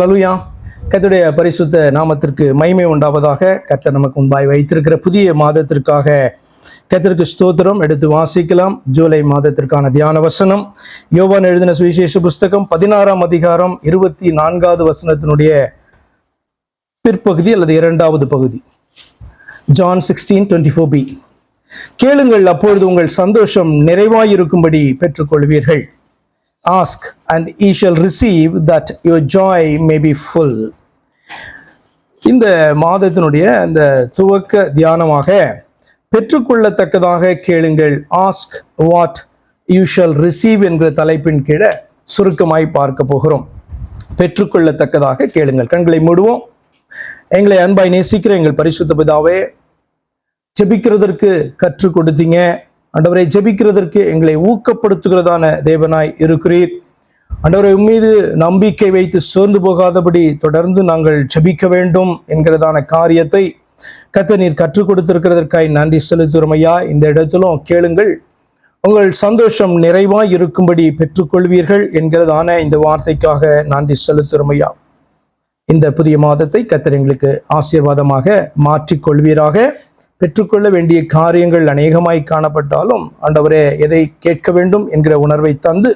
ஹலலுயா கத்துடைய பரிசுத்த நாமத்திற்கு மைமை உண்டாவதாக கத்தை நமக்கு முன்பாய் வைத்திருக்கிற புதிய மாதத்திற்காக கத்திற்கு ஸ்தோத்திரம். எடுத்து வாசிக்கலாம். ஜூலை மாதத்திற்கான தியான வசனம். யோவான் எழுதின சுவிசேஷ புஸ்தகம் பதினாறாம் அதிகாரம் இருபத்தி நான்காவது வசனத்தினுடைய பிற்பகுதி அல்லது இரண்டாவது பகுதி. John sixteen twenty four B கேளுங்கள் அப்பொழுது உங்கள் சந்தோஷம் நிறைவாயிருக்கும்படி பெற்றுக்கொள்வீர்கள். Ask and ye shall receive that your joy may be full இந்த மாதத்தினுடைய அந்த துவக்க தியானமாக பெற்றுக்கொள்ளத்தக்கதாக கேளுங்கள். Ask what you shall receive என்கிற தலைப்பின் கீழே சுருக்கமாய் பார்க்க போகிறோம். பெற்றுக்கொள்ளத்தக்கதாக கேளுங்கள். கண்களை மூடுவோம். எங்களை அன்பாய் நேசிக்கிற எங்கள் பரிசுத்த பிதாவே ஜெபிக்கிறதற்கு கற்றுக் கொடுத்தீங்க. ஆண்டவரை ஜெபிக்கிறதற்கு எங்களை ஊக்கப்படுத்துகிறதான தேவனாய் இருக்கிறீர். ஆண்டவரை மீது நம்பிக்கை வைத்து சோர்ந்து போகாதபடி தொடர்ந்து நாங்கள் ஜெபிக்க வேண்டும் என்கிறதான காரியத்தை கத்த நீர் கற்றுக் கொடுத்திருக்கிறதற்காய் நன்றி செலுத்துகிறோம் ஐயா. இந்த இடத்திலும் கேளுங்கள். உங்கள் சந்தோஷம் நிறைவாய் இருக்கும்படி பெற்றுக்கொள்வீர்கள் என்கிறதான இந்த வார்த்தைக்காக நன்றி செலுத்துகிறோம் ஐயா. இந்த புதிய மாதத்தை கத்தர் எங்களுக்கு ஆசீர்வாதமாக மாற்றிக்கொள்வீராக. பெற்றுக்கொள்ள வேண்டிய காரியங்கள் அநேகமாய் காணப்பட்டாலும் ஆண்டவரே எதை கேட்க வேண்டும் என்கிற உணர்வை தந்து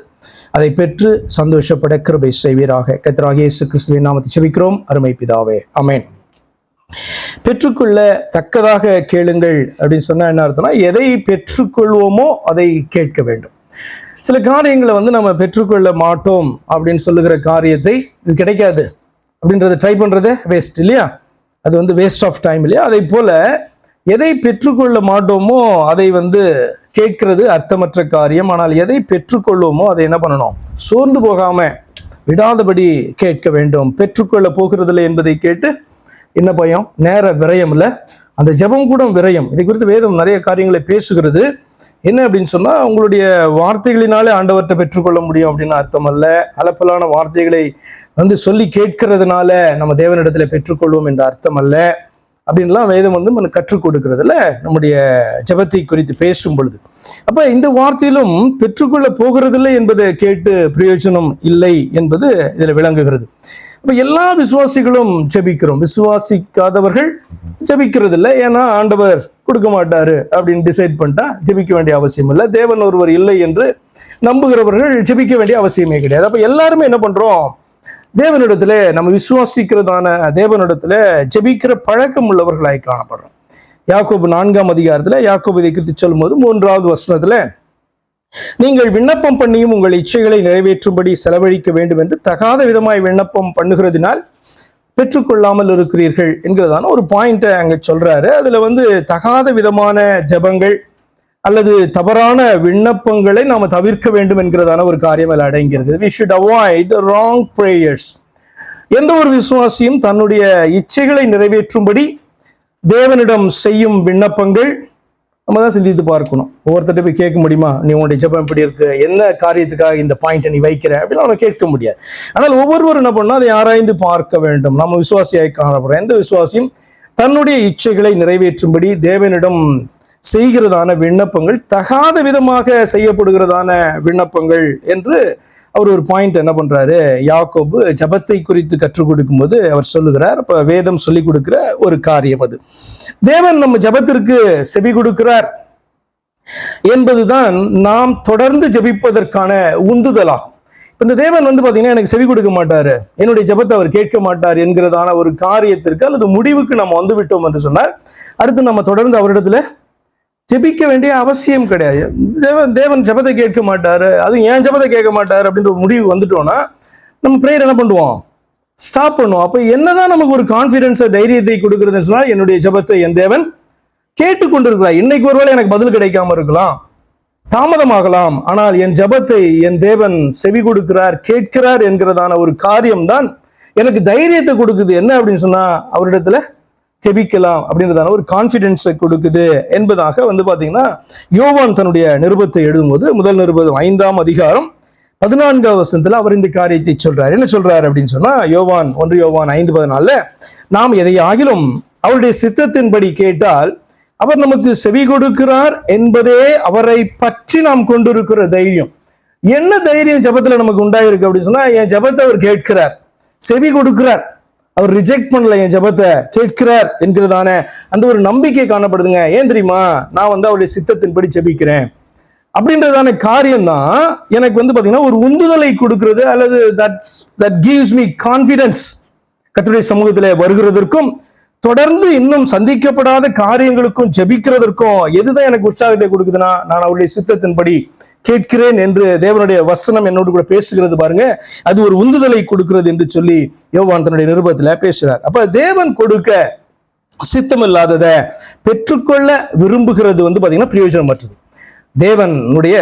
அதை பெற்று சந்தோஷப்பட கிருபை செய்வீராக. கத்தராக இயேசு கிறிஸ்துவின் நாமத்தை செபிக்கிறோம் அருமை பிதாவே. அமேன் பெற்றுக்கொள்ள தக்கதாக கேளுங்கள் அப்படின்னு சொன்னா என்ன அர்த்தம்னா எதை பெற்றுக்கொள்வோமோ அதை கேட்க வேண்டும். சில காரியங்களை வந்து நம்ம பெற்றுக்கொள்ள மாட்டோம் அப்படின்னு சொல்லுகிற காரியத்தை இது கிடைக்காது. அப்படின்றத ட்ரை பண்றதே வேஸ்ட் இல்லையா? அது வந்து வேஸ்ட் ஆஃப் டைம் இல்லையா? அதை போல எதை பெற்றுக்கொள்ள மாட்டோமோ அதை வந்து கேட்கிறது அர்த்தமற்ற காரியம். ஆனால் எதை பெற்றுக்கொள்வோமோ அதை என்ன பண்ணணும்? சோர்ந்து போகாம விடாதபடி கேட்க வேண்டும். பெற்றுக்கொள்ள போகிறதில்லை என்பதை கேட்டு என்ன பயம்? நேர விரயம் இல்லை. அந்த ஜெபம் கூட விரயம். இதை குறித்து வேதம் நிறைய காரியங்களை பேசுகிறது. என்ன அப்படின்னு சொன்னா உங்களுடைய வார்த்தைகளினாலே ஆண்டவர்கிட்ட பெற்றுக்கொள்ள முடியும் அப்படின்னு அர்த்தம் அல்ல. அலப்பலான வார்த்தைகளை வந்து சொல்லி கேட்கறதுனால நம்ம தேவனிடத்துல பெற்றுக்கொள்வோம் என்ற அர்த்தம் அல்ல. அப்படின்லாம் வேதம் வந்து நம்ம கற்றுக் கொடுக்கறதுல நம்முடைய ஜெபத்தை குறித்து பேசும் பொழுது. அப்ப இந்த வார்த்தையிலும் பெற்றுக்கொள்ள போகிறதில்லை என்பதை கேட்டு பிரயோஜனம் இல்லை என்பது இதுல விளங்குகிறது. இப்போ எல்லா விசுவாசிகளும் ஜெபிக்கிறோம். விசுவாசிக்காதவர்கள் ஜெபிக்கிறது இல்லை ஏன்னா ஆண்டவர் கொடுக்க மாட்டாரு அப்படின்னு டிசைட் பண்ணிட்டா ஜெபிக்க வேண்டிய அவசியம் இல்லை. தேவன் ஒருவர் இல்லை என்று நம்புகிறவர்கள் ஜெபிக்க வேண்டிய அவசியமே கிடையாது. அப்போ எல்லாருமே என்ன பண்றோம்? தேவனிடத்துல நம்ம விசுவாசிக்கிறதான தேவனிடத்துல ஜெபிக்கிற பழக்கம் உள்ளவர்களாய் காணப்படுறோம். யாக்கோபு நான்காம் அதிகாரத்துல யாக்கோபு இதை குறித்து சொல்லும்போது மூன்றாவது வசனத்துல நீங்கள் விண்ணப்பம் பண்ணியும் உங்கள் இச்சைகளை நிறைவேற்றும்படி செலவழிக்க வேண்டும் என்று தகாத விதமாய் விண்ணப்பம் பண்ணுகிறதினால் பெற்றுக்கொள்ளாமல் இருக்கிறீர்கள் என்கிறதான ஒரு பாயிண்ட்டை அங்கே சொல்றாரு. அதுல வந்து தகாத விதமான ஜெபங்கள் அல்லது தவறான விண்ணப்பங்களை நாம் தவிர்க்க வேண்டும் என்கிறதான ஒரு காரியம் அதில் அடங்கியிருக்குது. We should avoid wrong prayers எந்த ஒரு விசுவாசியும் தன்னுடைய இச்சைகளை நிறைவேற்றும்படி தேவனிடம் செய்யும் விண்ணப்பங்கள் நம்ம தான் சிந்தித்து பார்க்கணும். ஒவ்வொருத்தட்ட போய் கேட்க முடியுமா? நீ உன்னுடைய ஜெபம் எப்படி இருக்கு? என்ன காரியத்துக்காக இந்த பாயிண்ட்டை நீ வைக்கிற? அப்படின்னு அவனை கேட்க முடியாது. ஆனால் ஒவ்வொருவரும் என்ன பண்ணால் அதை ஆராய்ந்து பார்க்க வேண்டும். நம்ம விசுவாசியாக காணப்படுறோம். எந்த விசுவாசியும் தன்னுடைய இச்சைகளை நிறைவேற்றும்படி தேவனிடம் செய்கிறதான விண்ணப்பங்கள் தகாத விதமாக செய்யப்படுகிறதான விண்ணப்பங்கள் என்று அவர் ஒரு பாயிண்ட் என்ன பண்றாரு? யாக்கோபு ஜபத்தை குறித்து கற்றுக் கொடுக்கும்போது அவர் சொல்லுகிறார். இப்போ வேதம் சொல்லி கொடுக்கிற ஒரு காரியம் அது. தேவன் நம்ம ஜபத்திற்கு செவி கொடுக்கிறார் என்பதுதான் நாம் தொடர்ந்து ஜெபிப்பதற்கான உந்துதலாகும். இப்போ இந்த தேவன் வந்து பார்த்தீங்கன்னா எனக்கு செவி கொடுக்க மாட்டார். என்னுடைய ஜெபத்தை அவர் கேட்க மாட்டார் என்கிறதான ஒரு காரியத்திற்கு அல்லது முடிவுக்கு நம்ம வந்து விட்டோம் என்று சொன்னார். அடுத்து நம்ம தொடர்ந்து அவரிடத்துல ஜெபிக்க வேண்டிய அவசியம் கிடையாது. தேவன் தேவன் ஜெபத்தை கேட்க மாட்டாரு. அது ஏன் ஜெபத்தை கேட்க மாட்டார் அப்படின்ற ஒரு முடிவு வந்துட்டோம்னா நம்ம ப்ரேயர் என்ன பண்ணுவோம்? ஸ்டாப் பண்ணுவோம். அப்போ என்னதான் நமக்கு ஒரு கான்ஃபிடென்ஸை தைரியத்தை கொடுக்குறதுன்னு சொன்னால் என்னுடைய ஜெபத்தை என் தேவன் கேட்டுக்கொண்டிருக்கிறார். இன்னைக்கு ஒருவேளை எனக்கு பதில் கிடைக்காம இருக்கலாம். தாமதமாகலாம். ஆனால் என் ஜெபத்தை என் தேவன் செவி கொடுக்கிறார் கேட்கிறார் என்கிறதான ஒரு காரியம்தான் எனக்கு தைரியத்தை கொடுக்குது. என்ன அப்படின்னு சொன்னா அவரிடத்துல ஜெபிக்கலாம் அப்படின்றதான ஒரு கான்ஃபிடென்ஸை கொடுக்குது என்பதாக வந்து பார்த்தீங்கன்னா யோவான் தன்னுடைய நிருபத்தை எழுதும்போது முதல் நிருபம் ஐந்தாம் அதிகாரம் பதினான்காவது வசனத்தில் அவர் இந்த காரியத்தை சொல்றார். என்ன சொல்றாரு அப்படின்னு சொன்னா யோவான் ஒன்று யோவான் ஐந்து பதினாலுல நாம் எதை ஆகிலும் அவருடைய சித்தத்தின்படி கேட்டால் அவர் நமக்கு செவி கொடுக்கிறார் என்பதே அவரை பற்றி நாம் கொண்டிருக்கிற தைரியம். என்ன தைரியம் ஜபத்தில் நமக்கு உண்டாயிருக்கு? அப்படின்னு சொன்னா என் ஜபத்தை அவர் கேட்கிறார். செவி கொடுக்கிறார். அவர் ரிஜெக்ட் பண்ணல என் ஜெபத்தை. கேட்கிறார் என்கிறதான அந்த ஒரு நம்பிக்கை காணப்படுதுங்க. ஏன் தெரியுமா? நான் வந்து அவருடைய சித்தத்தின்படி ஜெபிக்கிறேன். அப்படின்றதான காரியம் தான் எனக்கு வந்து பாத்தீங்கன்னா ஒரு உந்துதலை கொடுக்கிறது அல்லது that's that gives me confidence கட்டுரை சமூகத்தில் வருகிறதற்கும் தொடர்ந்து இன்னும் சந்திக்கப்படாத காரியங்களுக்கும் ஜபிக்கிறதற்கும் எதுதான் எனக்கு உற்சாகத்தை கொடுக்குதுன்னா நான் அவருடைய சித்தத்தின்படி கேட்கிறேன் என்று தேவனுடைய வசனம் என்னோடு கூட பேசுகிறது பாருங்க. அது ஒரு உந்துதலை கொடுக்கிறது என்று சொல்லி யோவான் தன்னுடைய நிருபத்தில் பேசுகிறார். அப்ப தேவன் கொடுக்க சித்தமில்லாததை பெற்றுக்கொள்ள விரும்புகிறது வந்து பாத்தீங்கன்னா பிரயோஜனமற்றது. தேவனுடைய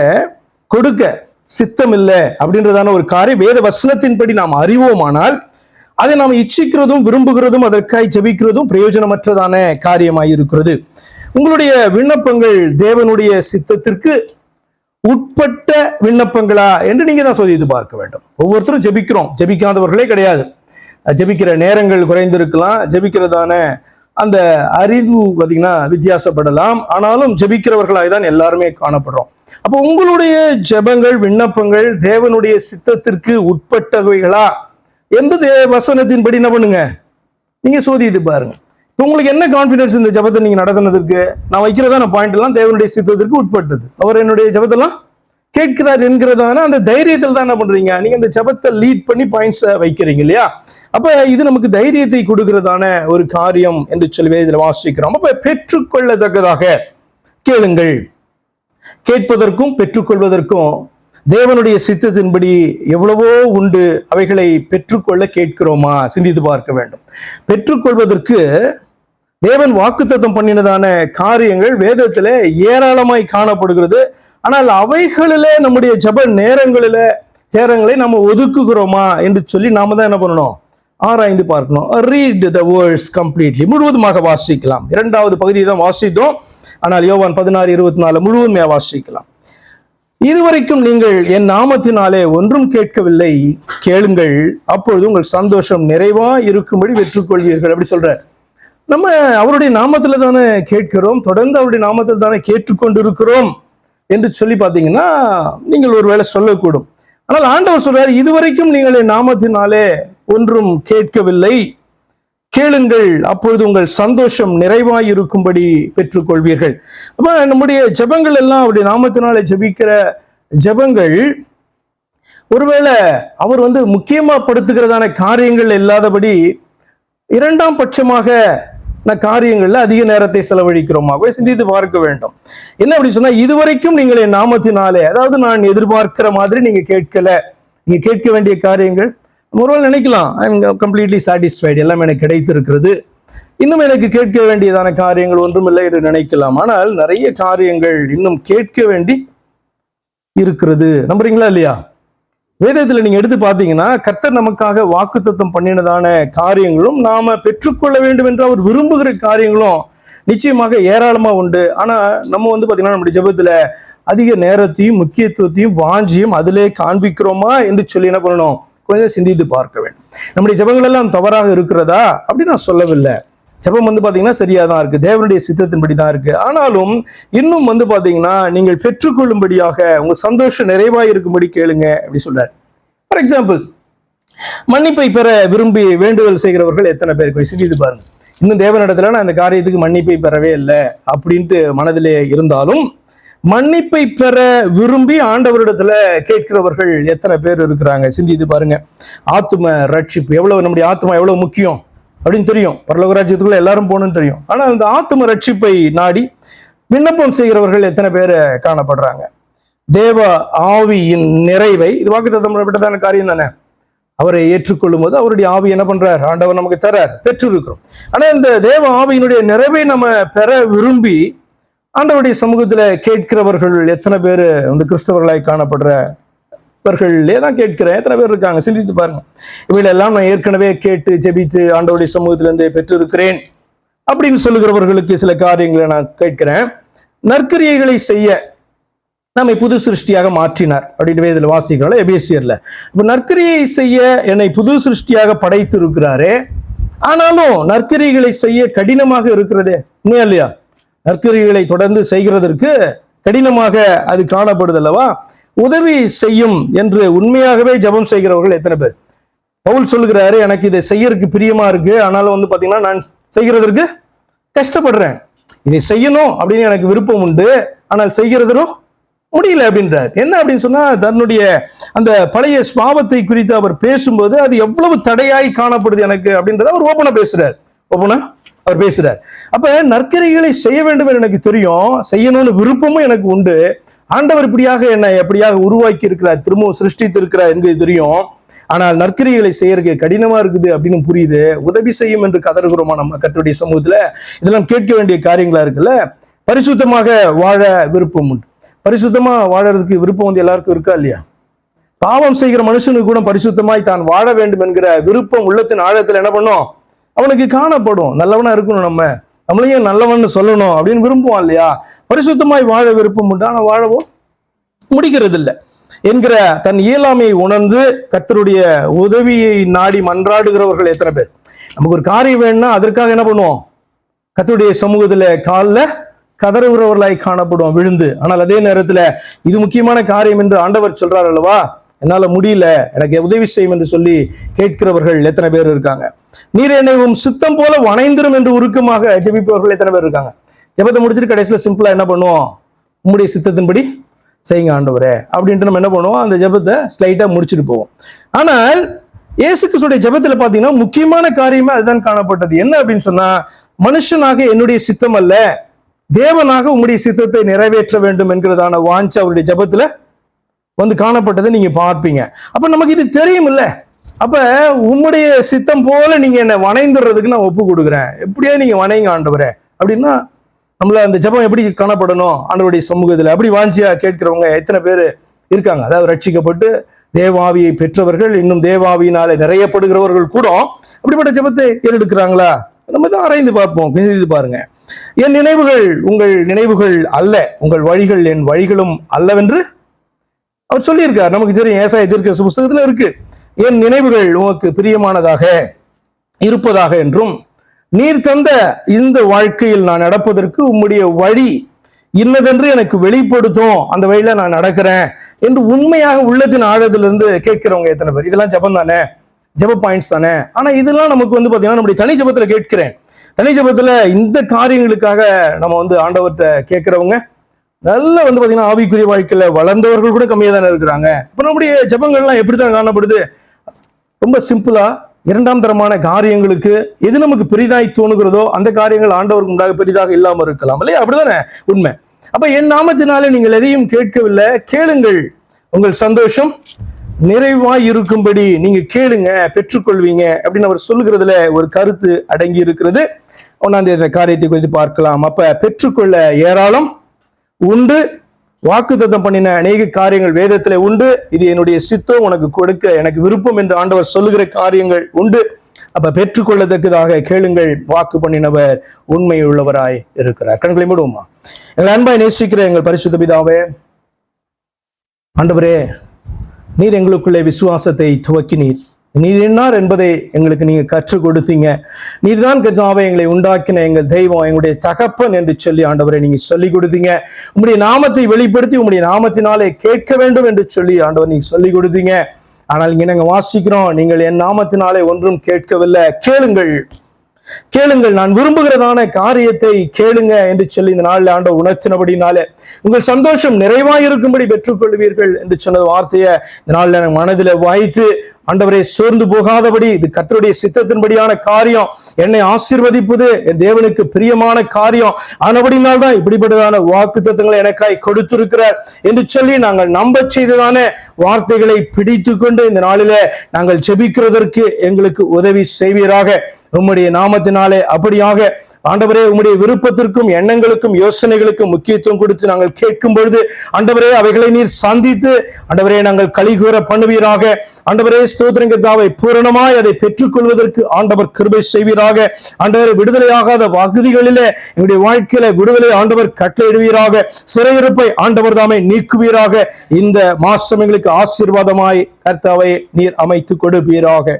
கொடுக்க சித்தம் இல்லை அப்படின்றதான ஒரு காரியம் வேத வசனத்தின்படி நாம் அறிவோமானால் அதை நாம் இச்சிக்கிறதும் விரும்புகிறதும் அதற்காய் ஜபிக்கிறதும் பிரயோஜனமற்றதான காரியமாய் இருக்கிறது உங்களுடைய விண்ணப்பங்கள் தேவனுடைய சித்தத்திற்கு உட்பட்ட விண்ணப்பங்களா என்று நீங்க தான் சோதித்து பார்க்க வேண்டும். ஒவ்வொருத்தரும் ஜெபிக்கிறோம். ஜெபிக்காதவர்களே கிடையாது. ஜெபிக்கிற நேரங்கள் குறைந்திருக்கலாம். ஜெபிக்கிறதான அந்த அறிவு பார்த்தீங்கன்னா வித்தியாசப்படலாம். ஆனாலும் ஜெபிக்கிறவர்களாக தான் எல்லாருமே காணப்படுறோம். அப்போ உங்களுடைய ஜெபங்கள் விண்ணப்பங்கள் தேவனுடைய சித்தத்திற்கு உட்பட்டவைகளா? என்று வசனத்தின்படி என்ன பண்ணுங்க? நீங்க சோதித்து பாருங்க. உங்களுக்கு என்ன கான்ஃபிடன்ஸ் இந்த ஜபத்தை நீங்கள் நடத்தினதுக்கு? நான் வைக்கிறதான பாயிண்ட் எல்லாம் தேவனுடைய சித்தத்திற்கு உட்பட்டது. அவர் என்னுடைய ஜபத்தெல்லாம் கேட்கிறார் என்கிறதான அந்த தைரியத்தில் தான் என்ன பண்ணுறீங்க நீங்கள் அந்த ஜபத்தை லீட் பண்ணி பாயிண்ட்ஸை வைக்கிறீங்க இல்லையா? அப்போ இது நமக்கு தைரியத்தை கொடுக்கிறதான ஒரு காரியம் என்று சொல்லி இதில் வாசிக்கிறோம். அப்போ பெற்றுக்கொள்ளத்தக்கதாக கேளுங்கள். கேட்பதற்கும் பெற்றுக்கொள்வதற்கும் தேவனுடைய சித்தத்தின்படி எவ்வளவோ உண்டு. அவைகளை பெற்றுக்கொள்ள கேட்கிறோமா? சிந்தித்து பார்க்க வேண்டும். பெற்றுக்கொள்வதற்கு தேவன் வாக்குத்தத்தம் பண்ணினதான காரியங்கள் வேதத்துல ஏராளமாய் காணப்படுகிறது. ஆனால் அவைகளிலே நம்முடைய ஜப நேரங்களில நேரங்களை நம்ம ஒதுக்குகிறோமா என்று சொல்லி நாம தான் என்ன பண்ணணும்? ஆராய்ந்து பார்க்கணும். ரீட் த வேர்ட்ஸ் கம்ப்ளீட்லி முழுவதுமாக வாசிக்கலாம். இரண்டாவது பகுதியை தான் வாசித்தோம். ஆனால் யோவான் பதினாறு இருபத்தி நாலு முழுவதுமையாக வாசிக்கலாம். இதுவரைக்கும் நீங்கள் என் நாமத்தினாலே ஒன்றும் கேட்கவில்லை. கேளுங்கள். அப்பொழுது உங்கள் சந்தோஷம் நிறைவா இருக்கும்படி வெற்றுக்கொள்வீர்கள். அப்படி சொல்ற நம்ம அவருடைய நாமத்துல தானே கேட்கிறோம் தொடர்ந்து அவருடைய நாமத்தில் தானே கேட்டுக்கொண்டிருக்கிறோம் என்று சொல்லி பார்த்தீங்கன்னா நீங்கள் ஒருவேளை சொல்லக்கூடும். ஆனால் ஆண்டவர் சொல்றார் இதுவரைக்கும் நீங்கள் என் நாமத்தினாலே ஒன்றும் கேட்கவில்லை. கேளுங்கள் அப்பொழுது உங்கள் சந்தோஷம் நிறைவாய் இருக்கும்படி பெற்றுக்கொள்வீர்கள். அப்ப நம்முடைய ஜெபங்கள் எல்லாம் அவருடைய நாமத்தினாலே ஜெபிக்கிற ஜெபங்கள் ஒருவேளை அவர் வந்து முக்கியமா படுத்துகிறதான காரியங்கள் இல்லாதபடி இரண்டாம் பட்சமாக காரியங்களில் அதிக நேரத்தை செலவழிக்கிறோமாகவே சிந்தித்து பார்க்க வேண்டும். என்ன அப்படி சொன்னா இதுவரைக்கும் நீங்கள் என் நாமத்தினாலே அதாவது நான் எதிர்பார்க்கிற மாதிரி நீங்க கேட்கல நீங்க கேட்க வேண்டிய காரியங்கள் ஒருவேளை நினைக்கலாம் ஐ எம் கம்ப்ளீட்லி சாட்டிஸ்ஃபைடு எல்லாம் எனக்கு கிடைத்திருக்கிறது. இன்னும் எனக்கு கேட்க வேண்டியதான காரியங்கள் ஒன்றுமில்லை என்று நினைக்கலாம். ஆனால் நிறைய காரியங்கள் இன்னும் கேட்க வேண்டி இருக்கிறது. நம்புறீங்களா இல்லையா? வேதத்துல நீங்க எடுத்து பார்த்தீங்கன்னா கர்த்தர் நமக்காக வாக்குத்தத்தம் பண்ணினதான காரியங்களும் நாம பெற்றுக்கொள்ள வேண்டும் என்று அவர் விரும்புகிற காரியங்களும் நிச்சயமாக ஏராளமாக உண்டு. ஆனால் நம்ம வந்து பார்த்திங்கன்னா நம்முடைய ஜபத்தில் அதிக நேரத்தையும் முக்கியத்துவத்தையும் வாஞ்சியும் அதிலே காண்பிக்கிறோமா என்று சொல்லி என்ன பண்ணணும்? கொஞ்சம் சிந்தித்து பார்க்க வேண்டும். நம்முடைய ஜபங்கள் எல்லாம் தவறாக இருக்கிறதா? அப்படி நான் சொல்லவில்லை. ஜெபம் வந்து பார்த்தீங்கன்னா சரியாக தான் இருக்குது தேவனுடைய சித்தத்தின்படி தான் இருக்குது ஆனாலும் இன்னும் வந்து பார்த்தீங்கன்னா நீங்கள் பெற்றுக்கொள்ளும்படியாக உங்கள் சந்தோஷம் நிறைவாக இருக்கும்படி கேளுங்க அப்படி சொல்றாரு. ஃபார் எக்ஸாம்பிள் மன்னிப்பை பெற விரும்பி வேண்டுதல் செய்கிறவர்கள் எத்தனை பேர்? போய் சிந்தித்து பாருங்க. இன்னும் தேவனிடத்துல நான் இந்த காரியத்துக்கு மன்னிப்பை பெறவே இல்லை அப்படின்ட்டு மனதிலே இருந்தாலும் மன்னிப்பை பெற விரும்பி ஆண்டவரிடத்துல கேட்கிறவர்கள் எத்தனை பேர் இருக்கிறாங்க? சிந்தித்து பாருங்க. ஆத்தும ரட்சிப்பு. எவ்வளவு நம்முடைய ஆத்மா எவ்வளவு முக்கியம்? அப்படின்னு தெரியும். பரலோக ராஜ்யத்துக்குள்ள எல்லாரும் போகணும்னு தெரியும். ஆனால் அந்த ஆத்தும ரட்சிப்பை நாடி விண்ணப்பம் செய்கிறவர்கள் எத்தனை பேர் காணப்படுறாங்க? தேவ ஆவியின் நிறைவை இது வாக்குத்தத்தம் விட்டதான காரியம் தானே? அவரை ஏற்றுக்கொள்ளும் போது அவருடைய ஆவி என்ன பண்றார்? ஆண்டவர் நமக்கு தரார் பெற்றிருக்கிறோம். ஆனா இந்த தேவ ஆவியினுடைய நிறைவை நம்ம பெற விரும்பி ஆண்டவருடைய சமூகத்துல கேட்கிறவர்கள் எத்தனை பேர் வந்து கிறிஸ்தவர்களாய் இவர்களே தான் கேட்கிறேன். எத்தனை பேர் இருக்காங்க? சிந்தித்து பாருங்க. இவைகளெல்லாம் நான் ஏற்கனவே கேட்டு ஜெபித்து ஆண்டவருடைய சமூகத்திலிருந்து பெற்றிருக்கிறேன். அப்படின்னு சொல்லுகிறவர்களுக்கு சில காரியங்களை நான் கேட்கிறேன். நற்கிரியைகளை செய்ய நம்மை புது சிருஷ்டியாக மாற்றினார். அப்படின்னு இதில் வாசிக்கிறோம் எபிஎஸ்சியர்ல இப்போ நற்கிரியை செய்ய என்னை புது சிருஷ்டியாக படைத்து இருக்கிறாரே ஆனாலும் நற்கிரிகளை செய்ய கடினமாக இருக்கிறதே உண்மையா இல்லையா? நற்கிரிகளை தொடர்ந்து செய்கிறதற்கு கடினமாக அது காணப்படுது அல்லவா உதவி செய்யும் என்று உண்மையாகவே ஜெபம் செய்கிறவர்கள் எத்தனை பேர்? பவுல் சொல்லுகிறாரு எனக்கு இதை செய்யறதுக்கு பிரியமா இருக்கு. ஆனாலும் வந்து பாத்தீங்கன்னா நான் செய்கிறதற்கு கஷ்டப்படுறேன். இதை செய்யணும் அப்படின்னு எனக்கு விருப்பம் உண்டு. ஆனால் செய்கிறதும் முடியல அப்படின்றார். என்ன அப்படின்னு சொன்னா தன்னுடைய அந்த பழைய ஸ்பாவத்தை குறித்து அவர் பேசும்போது அது எவ்வளவு தடையாய் காணப்படுது எனக்கு அப்படின்றத அவர் ஓப்பனா பேசுறார். ஓப்பனா அவர் பேசுறார். அப்ப நற்கரைகளை செய்ய வேண்டும் என்று எனக்கு தெரியும். செய்யணும்னு விருப்பமும் எனக்கு உண்டு. ஆண்டவர் இப்படியாக என்னை எப்படியாக உருவாக்கி இருக்கிறார் திரும்பவும் சிருஷ்டித்து இருக்கிறார் என்பது தெரியும். ஆனால் நற்கிரிகளை செய்யறதுக்கு கடினமா இருக்குது அப்படின்னு புரியுது. உதவி செய்யும் என்று கதறுகிறோமா நம்ம கத்தருடைய சமூகத்துல? இதெல்லாம் கேட்க வேண்டிய காரியங்களா இருக்குல்ல? பரிசுத்தமாக வாழ விருப்பம் உண்டு. பரிசுத்தமா வாழறதுக்கு விருப்பம் வந்து எல்லாருக்கும் இருக்கா இல்லையா? பாவம் செய்கிற மனுஷனுக்கு கூட பரிசுத்தமாய் தான் வாழ வேண்டும் என்கிற விருப்பம் உள்ளத்தின் ஆழத்துல என்ன பண்ணும்? அவனுக்கு காணப்படும். நல்லவனா இருக்கணும் நம்ம. நம்மளையும் நல்லவன்னு சொல்லணும் அப்படின்னு விரும்புவான் இல்லையா? பரிசுத்தமாய் வாழ விருப்பம் உண்டு. வாழவும் வாழவோ? முடிகிறது இல்லை என்கிற தன் இயலாமையை உணர்ந்து கத்தருடைய உதவியை நாடி மன்றாடுகிறவர்கள் எத்தனை பேர்? நமக்கு ஒரு காரியம் வேணும்னா அதற்காக என்ன பண்ணுவோம்? கத்தருடைய சமூகத்தில் காலில் கதறுகிறவர்களாய் காணப்படுவோம் விழுந்து. ஆனால் அதே நேரத்தில் இது முக்கியமான காரியம் என்று ஆண்டவர் சொல்றார் அல்லவா? என்னால முடியல எனக்கு உதவி செய்யும் என்று சொல்லி கேட்கிறவர்கள் எத்தனை பேர் இருக்காங்க? நீர் என்னை உம் சித்தம் போல வணைந்திரும் என்று உருக்கமாக ஜெபிப்பவர்கள் எத்தனை பேர் இருக்காங்க? ஜெபத்தை முடிச்சுட்டு கடைசியில் சிம்பிளா என்ன பண்ணுவோம்? உம்முடைய சித்தத்தின்படி செய்யுங்க ஆண்டவரே அப்படின்ட்டு நம்ம என்ன பண்ணுவோம்? அந்த ஜெபத்தை ஸ்லைட்டா முடிச்சுட்டு போவோம். ஆனால் இயேசு கிறிஸ்துடைய ஜெபத்துல பார்த்தீங்கன்னா முக்கியமான காரியமே அதுதான் காணப்பட்டது. என்ன அப்படின்னு சொன்னா மனுஷனாக என்னுடைய சித்தம் அல்ல தேவனாக உம்முடைய சித்தத்தை நிறைவேற்ற வேண்டும் என்கிறதான வாஞ்ச அவருடைய ஜெபத்துல வந்து காணப்பட்டதை நீங்க பார்ப்பீங்க. அப்ப நமக்கு இது தெரியும் இல்ல அப்ப உம்முடைய சித்தம் போல நீங்க என்ன வணைந்துடுறதுக்கு நான் ஒப்பு கொடுக்குறேன். எப்படியா நீங்க வணைங்க ஆண்டவரே. அப்படின்னா நம்மள அந்த ஜெபம் எப்படி காணப்படணும்? ஆண்டவருடைய சமூகத்தில். அப்படி வாஞ்சியா கேட்கிறவங்க எத்தனை பேர் இருக்காங்க? அதாவது ரட்சிக்கப்பட்டு தேவாவியை பெற்றவர்கள் இன்னும் தேவாவியினாலே நிறையப்படுகிறவர்கள் கூட அப்படிப்பட்ட ஜெபத்தை ஏறெடுக்கிறாங்களா? நம்ம தான் ஆராய்ந்து பார்ப்போம். சிந்தித்து பாருங்க. என் நினைவுகள் உங்கள் நினைவுகள் அல்ல. உங்கள் வழிகள் என் வழிகளும் அல்லவென்று அவர் சொல்லியிருக்கார் நமக்கு தெரியும் ஏசாய தீர்க்க புஸ்தகத்தில் இருக்கு. என் நினைவுகள் உனக்கு பிரியமானதாக இருப்பதாக என்றும் நீர் தந்த இந்த வாழ்க்கையில் நான் நடப்பதற்கு உம்முடைய வழி இன்னதென்று எனக்கு வெளிப்படுத்தும் அந்த வழியில நான் நடக்கிறேன் என்று உண்மையாக உள்ளத்தின் ஆழத்திலிருந்து கேட்கிறவங்க எத்தனை பேர்? இதெல்லாம் ஜபம் தானே? ஜப பாயிண்ட்ஸ் தானே? ஆனா இதெல்லாம் நமக்கு வந்து பாத்தீங்கன்னா நம்முடைய தனி ஜபத்துல கேட்கிறேன். தனி ஜபத்துல இந்த காரியங்களுக்காக நம்ம வந்து ஆண்டவர்கிட்ட கேட்கிறவங்க நல்ல வந்து பார்த்தீங்கன்னா ஆவிக்குரிய வாழ்க்கையில் வளர்ந்தவர்கள் கூட கம்மியாக தானே இருக்கிறாங்க. இப்போ நம்முடைய ஜபங்கள்லாம் எப்படித்தான் காணப்படுது? ரொம்ப சிம்பிளா இரண்டாம் தரமான காரியங்களுக்கு எது நமக்கு பெரிதாய் தோணுகிறதோ அந்த காரியங்கள் ஆண்டவருக்கு உண்டாக பெரிதாக இல்லாமல் இருக்கலாம். இல்லையா? அப்படிதானே? உண்மை. அப்போ என் நாமத்தினாலே நீங்கள் எதையும் கேட்கவில்லை. கேளுங்கள். உங்கள் சந்தோஷம் நிறைவாய் இருக்கும்படி நீங்க கேளுங்க பெற்றுக்கொள்வீங்க அப்படின்னு அவர் சொல்லுகிறதுல ஒரு கருத்து அடங்கி இருக்கிறது. ஒன்றாந்தேத காரியத்தை குறித்து பார்க்கலாம். அப்ப பெற்றுக்கொள்ள ஏராளம் உண்டு. வாக்குத்தத்தம் பண்ணின அநேக காரியங்கள் வேதத்தில் உண்டு. இது என்னுடைய சித்தம் உனக்கு கொடுக்க எனக்கு விருப்பம் என்று ஆண்டவர் சொல்லுகிற காரியங்கள் உண்டு. அப்ப பெற்றுக்கொள்ளத்தக்கதாக கேளுங்கள். வாக்கு பண்ணினவர் உண்மை உள்ளவராய் இருக்கிறார். கண்களை மூடுவோமா? எங்கள் அன்பாய் நேசிக்கிற எங்கள் பரிசுத்த பிதாவே ஆண்டவரே நீர் எங்களுக்குள்ளே விசுவாசத்தை துவக்கினீர். நீர் என்னார் என்பதை எங்களுக்கு நீங்க கற்றுக் கொடுத்தீங்க. நீர்தான் கர்த்தாவை எங்களை உண்டாக்கின எங்கள் தெய்வம் எங்களுடைய தகப்பன் என்று சொல்லி ஆண்டவரை நீங்க சொல்லிக் கொடுத்தீங்க. உங்களுடைய நாமத்தை வெளிப்படுத்தி உங்களுடைய நாமத்தினாலே கேட்க வேண்டும் என்று சொல்லி ஆண்டவர் நீங்க சொல்லிக் கொடுத்தீங்க. ஆனால் இங்க நாங்க வாசிக்கிறோம் நீங்கள் என் நாமத்தினாலே ஒன்றும் கேட்கவில்லை. கேளுங்கள். கேளுங்கள் நான் விரும்புகிறதான காரியத்தை கேளுங்க என்று சொல்லி இந்த நாளில் ஆண்ட உணர்த்தினபடினாலே உங்கள் சந்தோஷம் நிறைவாயிருக்கும்படி பெற்றுக்கொள்வீர்கள் என்று சொன்ன வார்த்தையை இந்த நாளில் எனக்கு மனதில் வாய்த்து ஆண்டவரை சோர்ந்து போகாதபடி இது கர்த்தருடைய சித்தத்தின்படியான காரியம். என்னை ஆசீர்வதிப்பது என் தேவனுக்கு பிரியமான காரியம். ஆனபடினால் தான் இப்படிப்பட்டதான வாக்கு தத்துவங்களை எனக்காய் கொடுத்திருக்கிறார் என்று சொல்லி நாங்கள் நம்ப செய்ததான வார்த்தைகளை பிடித்து கொண்டு இந்த நாளில நாங்கள் ஜெபிக்கிறதற்கு எங்களுக்கு உதவி செய்வீராக. உம்முடைய நாமத்தினாலே அப்படியாக. ஆண்டவரே உம்முடைய விருப்பத்திற்கும் எண்ணங்களுக்கும் யோசனைகளுக்கும் முக்கியத்துவம் கொடுத்து நாங்கள் கேட்கும் பொழுது ஆண்டவரே அவைகளை நீர் சந்தித்து ஆண்டவரே நாங்கள் கலிகூற பண்ணுவீராக. ஆண்டவரே ஸ்தோத்திரங்கத்தாவை பூரணமாய் அதை பெற்றுக்கொள்வதற்கு ஆண்டவர் கிருபை செய்வீராக. ஆண்டவரை விடுதலையாகாத பகுதிகளிலே எங்களுடைய வாழ்க்கையில விடுதலை ஆண்டவர் கட்டளையிடுவீராக. சிறையிருப்பை ஆண்டவர் தாமே நீக்குவீராக. இந்த மாசம் எங்களுக்கு ஆசீர்வாதமாய் கர்த்தாவை நீர் அமைத்து கொடுப்பீராக.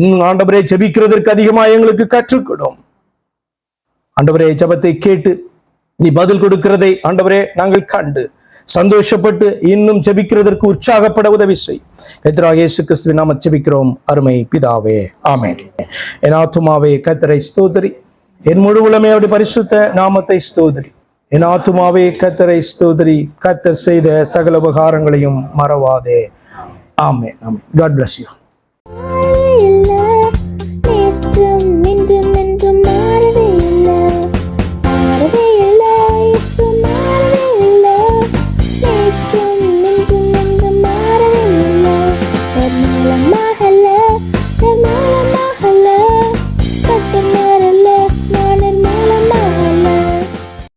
இன்னும் ஆண்டவரே ஜபிக்கிறதற்கு அதிகமாக எங்களுக்கு கற்றுக்கொடும். ஆண்டவரே ஜெபத்தை கேட்டு நீ பதில் கொடுக்கிறதை ஆண்டவரே நாங்கள் கண்டு சந்தோஷப்பட்டு இன்னும் ஜெபிக்கிறதற்கு உற்சாகப்பட உதவி செய். கர்த்தராகிய இயேசு கிறிஸ்துவை நாம ஜெபிக்கிறோம். அருமை பிதாவே ஆமேன். என் ஆத்துமாவே கத்தரை ஸ்தோதரி என் முழு உளமே அப்படி பரிசுத்த நாமத்தை ஸ்தோதரி என் ஆத்துமாவே கத்தரை ஸ்தோதரி கத்தர் செய்த சகல உபகாரங்களையும் மறவாதே. ஆமே ஆமே காட் பிளஸ் யூ